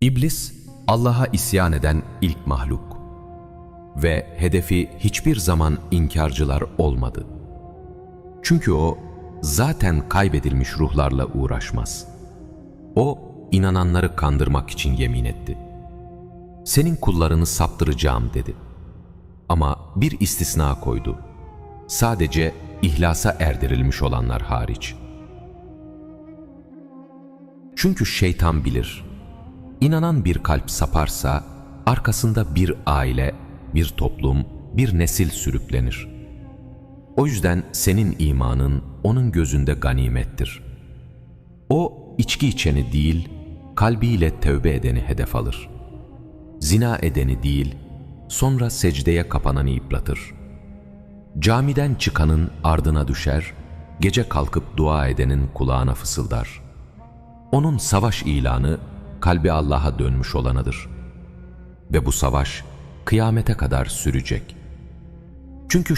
İblis, Allah'a isyan eden ilk mahluk ve hedefi hiçbir zaman inkarcılar olmadı. Çünkü o zaten kaybedilmiş ruhlarla uğraşmaz. O inananları kandırmak için yemin etti. Senin kullarını saptıracağım dedi. Ama bir istisna koydu. Sadece ihlasa erdirilmiş olanlar hariç. Çünkü şeytan bilir. İnanan bir kalp saparsa arkasında bir aile, bir toplum, bir nesil sürüklenir. O yüzden senin imanın onun gözünde ganimettir. O içki içeni değil, kalbiyle tövbe edeni hedef alır. Zina edeni değil, sonra secdeye kapananı yıpratır. Camiden çıkanın ardına düşer, gece kalkıp dua edenin kulağına fısıldar. Onun savaş ilanı kalbi Allah'a dönmüş olanıdır. Ve bu savaş kıyamete kadar sürecek. Çünkü